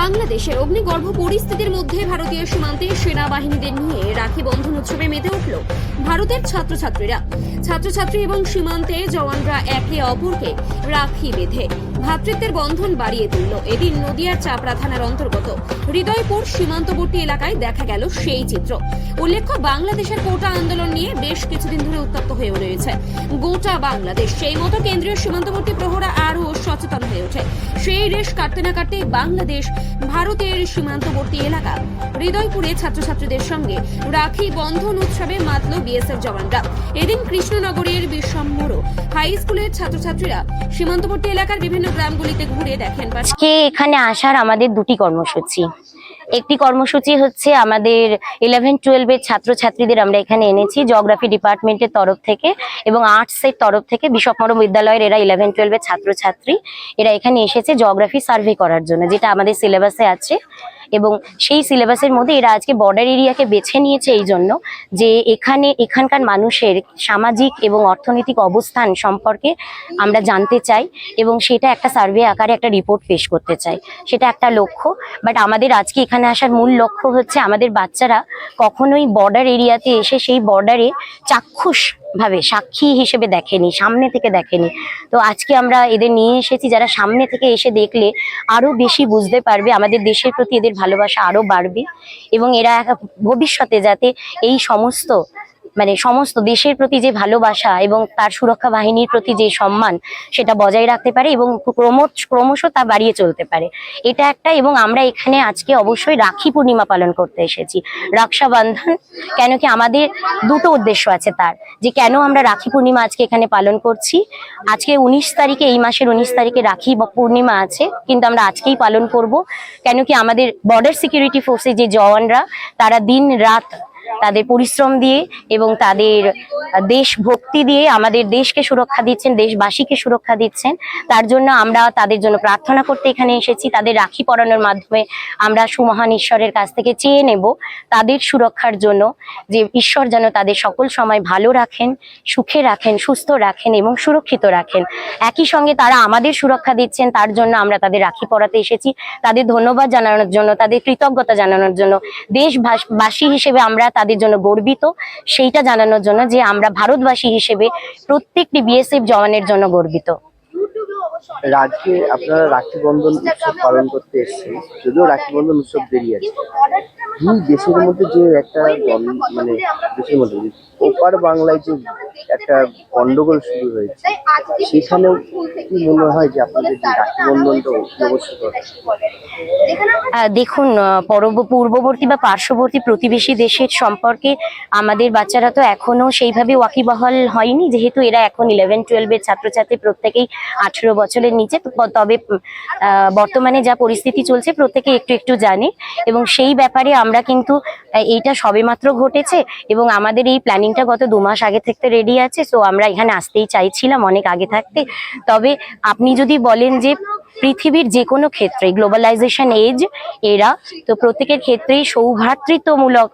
বাংলাদেশের অগ্নিগর্ভ পরিস্থিতির মধ্যে ভারতীয় সীমান্তে সেনাবাহিনীদের নিয়ে রাখি বন্ধন উৎসবে মেতে উঠল ভারতের ছাত্রছাত্রীরা। ছাত্রছাত্রী এবং সীমান্তে জওয়ানরা একে অপরকে রাখি বেঁধে ভ্রাতৃত্বের বন্ধন বাড়িয়ে তুলল। এদিন নদিয়ার চাপড়া থানার অন্তর্গত হৃদয়পুর সীমান্তবর্তী এলাকায় দেখা গেল সেই চিত্র। উল্লেখ্য, বাংলাদেশের কোটা আন্দোলন নিয়ে বেশ কিছুদিন ধরে উত্তপ্ত হয়ে রয়েছে। গোটা বাংলাদেশ, সেই মতো কেন্দ্রীয় সীমান্তবর্তী প্রহরা আরও সচেতন হয়ে ওঠে। সেই রেশ কাটতে না কাটতে বাংলাদেশ ভারতের সীমান্তবর্তী এলাকা। হৃদয়পুরে ছাত্রছাত্রীদের সঙ্গে রাখি বন্ধন উৎসবে মাতল বিএসএফ জওয়ানরা। এদিন কৃষ্ণনগরের বিশ্বম্বর হাই স্কুলের ছাত্রছাত্রীরা সীমান্তবর্তী এলাকার বিভিন্ন গ্রামগুলিতে ঘুরে দেখেন এখানে আসার আমাদের দুটি কর্মসূচি। একটি কর্মসূচি হচ্ছে আমাদের ইলেভেন টুয়েলভের ছাত্রছাত্রীদের আমরা এখানে এনেছি জিওগ্রাফি ডিপার্টমেন্টের তরফ থেকে এবং আর্টসের তরফ থেকে বিশপমরম বিদ্যালয়ের এরা ইলেভেন টুয়েলভের ছাত্রছাত্রী। এরা এখানে এসেছে জিওগ্রাফি সার্ভে করার জন্য, যেটা আমাদের সিলেবাসে আছে। এবং সেই সিলেবাসের মধ্যে এরা আজকে বর্ডার এরিয়াকে বেছে নিয়েছে এই জন্য যে এখানে, এখানকার মানুষের সামাজিক এবং অর্থনৈতিক অবস্থান সম্পর্কে আমরা জানতে চাই এবং সেটা একটা সার্ভে আকারে একটা রিপোর্ট পেশ করতে চাই। সেটা একটা লক্ষ্য বাট আমাদের আজকে এখানে আসার মূল লক্ষ্য হচ্ছে আমাদের বাচ্চারা কখনোই বর্ডার এরিয়াতে এসে সেই বর্ডারে চাক্ষুষ ভাবে সাক্ষী হিসেবে দেখেনি, সামনে থেকে দেখেনি। তো আজকে আমরা এদের নিয়ে এসেছি, যারা সামনে থেকে এসে দেখলে আরও বেশি বুঝতে পারবে, আমাদের দেশের প্রতি এদের ভালোবাসা আরও বাড়বে এবং এরা ভবিষ্যতে যাতে এই সমস্ত মানে সমস্ত দেশের প্রতি যে ভালোবাসা এবং তার সুরক্ষা বাহিনীর প্রতি যে সম্মান, সেটা বজায় রাখতে পারে এবং ক্রমশ ক্রমশ তা বাড়িয়ে চলতে পারে। এটা একটা এবং আমরা এখানে আজকে অবশ্যই রাখি পূর্ণিমা পালন করতে এসেছি। রক্ষাবন্ধন কেন কি আমাদের দুটো উদ্দেশ্য আছে তার, যে কেন আমরা রাখি পূর্ণিমা আজকে এখানে পালন করছি। আজকে উনিশ তারিখে, এই মাসের উনিশ তারিখে রাখি পূর্ণিমা আছে, কিন্তু আমরা আজকেই পালন করব। কেন কি আমাদের বর্ডার সিকিউরিটি ফোর্সে যে জওয়ানরা, তারা দিন রাত তাদের পরিশ্রম দিয়ে এবং তাদের দেশভক্তি দিয়ে আমাদের দেশকে সুরক্ষা দিচ্ছেন, দেশবাসীকে সুরক্ষা দিচ্ছেন। তার জন্য আমরা তাদের জন্য প্রার্থনা করতে এখানে এসেছি। তাদের রাখি পরানোর মাধ্যমে আমরা সুমহান ঈশ্বরের কাছ থেকে চেয়ে নেব তাদের সুরক্ষার জন্য, যে ঈশ্বর যেন তাদের সকল সময় ভালো রাখেন, সুখে রাখেন, সুস্থ রাখেন এবং সুরক্ষিত রাখেন। একই সঙ্গে তারা আমাদের সুরক্ষা দিচ্ছেন, তার জন্য আমরা তাদের রাখি পরাতে এসেছি। তাদের ধন্যবাদ জানানোর জন্য, তাদের কৃতজ্ঞতা জানানোর জন্য। দেশবাসী হিসেবে আমরা তাদের জন্য গর্বিত। সেইটা জানানোর জন্য যে আমরা ভারতবাসী হিসেবে প্রত্যেকটি বিএসএফ জওয়ানের জন্য গর্বিত। রাজ্যে আপনারা রাখি বন্ধন উৎসব পালন করতে এসেছেন। যদিও রাখি বন্ধন উৎসব দেরি আছে। দুই দেশের মধ্যে যে একটা মানে দেশের মধ্যে ওপার বাংলায় যে একটা গন্ডগোল শুরু হয়েছে সেখানেও কি মনে হয় যে আপনাদের যে রাখি বন্ধনটা আহ, দেখুন পরব- পূর্ববর্তী বা পার্শ্ববর্তী প্রতিবেশী দেশের সম্পর্কে আমাদের বাচ্চারা তো এখনও সেইভাবে ওয়াকিবহাল হয়নি যেহেতু এরা এখন ইলেভেন টুয়েলভের ছাত্রছাত্রী প্রত্যেকেই আঠেরো বছরের নিচে তবে বর্তমানে যা পরিস্থিতি চলছে প্রত্যেকে একটু একটু জানে। এবং সেই ব্যাপারে আমরা কিন্তু এইটা সবেমাত্র ঘটেছে এবং আমাদের এই প্ল্যানিংটা গত দু মাস আগে থেকে রেডি আছে, সো আমরা এখানে আসতেই চাইছিলাম অনেক আগে থাকতে। তবে আপনি যদি বলেন যে পৃথিবীর যে কোনো ক্ষেত্রে গ্লোবালাইজেশন এজ এরা তো প্রত্যেকের ক্ষেত্রেই সৌভ্রাতৃত্বমূলক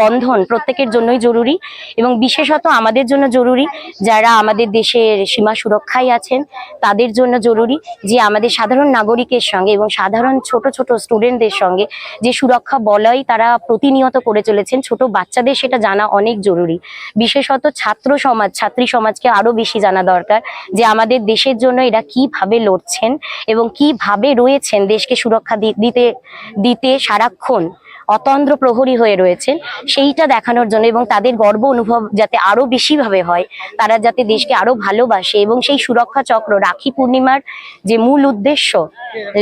বন্ধন প্রত্যেকের জন্যই জরুরি এবং বিশেষত আমাদের জন্য জরুরি যারা আমাদের দেশের সীমা সুরক্ষায় আছেন, তাদের জন্য জরুরি যে আমাদের সাধারণ নাগরিকের সঙ্গে এবং সাধারণ ছোট ছোট স্টুডেন্টদের সঙ্গে যে সুরক্ষা বলয় তারা প্রতিনিয়ত করে চলেছেন, ছোট বাচ্চাদের সেটা জানা অনেক জরুরি। বিশেষত ছাত্র সমাজ, ছাত্রী সমাজকে আরও বেশি জানা দরকার যে আমাদের দেশের জন্য এরা কীভাবে লড়ছেন এবং কীভাবে রয়েছেন দেশকে সুরক্ষা দিতে দিতে সারাক্ষণ। অতন্দ্র প্রহরী হয়ে রয়েছেন, সেইটা দেখানোর জন্য এবং তাদের গর্ব অনুভব যাতে আরও বেশি ভাবে হয়, তারা যাতে দেশকে আরও ভালোবাসে এবং সেই সুরক্ষা চক্র রাখি পূর্ণিমার যে মূল উদ্দেশ্য,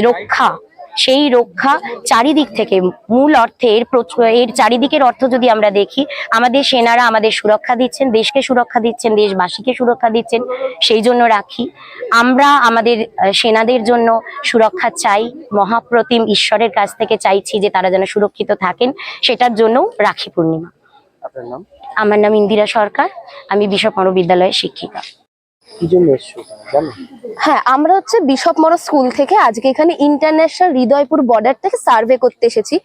রক্ষা সেই রক্ষা চারিদিক থেকে মূল অর্থে এর এর চারিদিকের অর্থ যদি আমরা দেখি আমাদের সেনারা আমাদের সুরক্ষা দিচ্ছেন দেশকে সুরক্ষা দিচ্ছেন দেশবাসীকে সুরক্ষা দিচ্ছেন সেই জন্য রাখি। আমরা আমাদের সেনাদের জন্য সুরক্ষা চাই মহাপ্রতিম ঈশ্বরের কাছ থেকে চাইছি যে তারা যেন সুরক্ষিত থাকেন সেটার জন্য রাখি পূর্ণিমা। আপনার নাম? আমার নাম ইন্দিরা সরকার আমি বিশপ বিদ্যালয়ের শিক্ষিকা। কি জন্য এসছো জানো? হ্যাঁ আমরা হচ্ছে বিশপ মরো স্কুল থেকে আজকে এখানে ইন্টারন্যাশনাল হৃদয়পুর বর্ডার থেকে সার্ভে করতে এসেছি।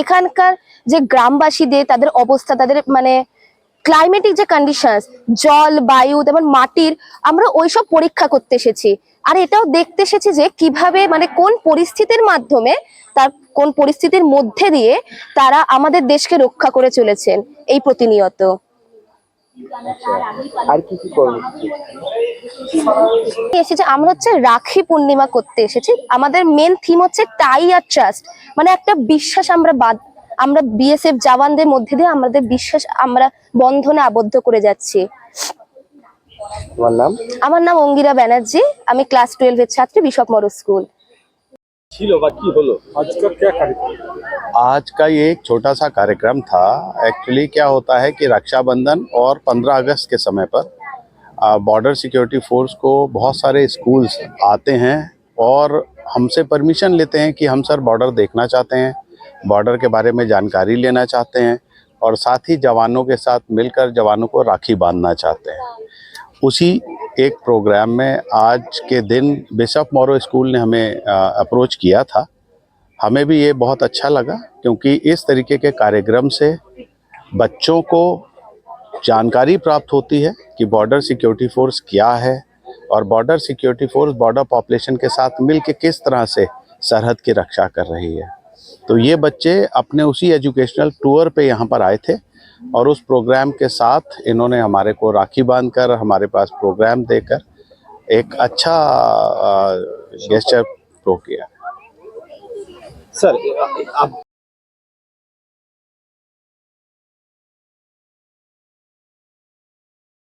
এখানকার যে গ্রামবাসীদের তাদের অবস্থা, তাদের মানে ক্লাইমেটিক যে কন্ডিশনস জল, বায়ু তেমন মাটির, আমরা ওইসব পরীক্ষা করতে এসেছি। আর এটাও দেখতে এসেছি যে কীভাবে মানে কোন পরিস্থিতির মাধ্যমে তার কোন পরিস্থিতির মধ্যে দিয়ে তারা আমাদের দেশকে রক্ষা করে চলেছেন, এই প্রতিনিয়ত। আর কি কি কর্মসূচি এসেছে আমরা হচ্ছে রাখি পূর্ণিমা করতে এসেছি। আমাদের মেন থিম হচ্ছে টাই আর ট্রাস্ট মানে একটা বিশ্বাস আমরা বাদ আমরা বিএসএফ জওয়ানদের মধ্যে দিয়ে আমাদের বিশ্বাস আমরা বন্ধনে আবদ্ধ করে যাচ্ছি। আমার নাম অঙ্গিরা ব্যানার্জি। আমি ক্লাস টুয়েলভের ছাত্রী বিশপ মরো স্কুল ছিল বা কি হলো আজকাল क्या कार्यक्रम आज का ये एक छोटा सा कार्यक्रम था एक्चुअली क्या होता है कि रक्षाबंधन और 15 अगस्त के समय पर बॉर्डर सिक्योरिटी फोर्स को बहुत सारे स्कूल्स आते हैं और हमसे परमिशन लेते हैं कि हम सर बॉर्डर देखना चाहते हैं बॉर्डर के बारे में जानकारी लेना चाहते हैं और साथ ही जवानों के साथ मिलकर जवानों को राखी बांधना चाहते हैं उसी एक प्रोग्राम में आज के दिन बिशप मोरो स्कूल ने हमें अप्रोच किया था। हमें भी ये बहुत अच्छा लगा क्योंकि इस तरीके के कार्यक्रम से बच्चों को जानकारी प्राप्त होती है कि बॉर्डर सिक्योरिटी फोर्स क्या है और border security force border population के साथ मिल के किस तरह से सरहद की रक्षा कर रही है। तो ये बच्चे अपने उसी एजुकेशनल टूर पे यहाँ पर आए थे। और उस प्रोग्राम के साथ इन्होंने हमारे को राखी बांधकर, हमारे पास प्रोग्राम देकर एक अच्छा गेस्टर प्रो किया। सर अब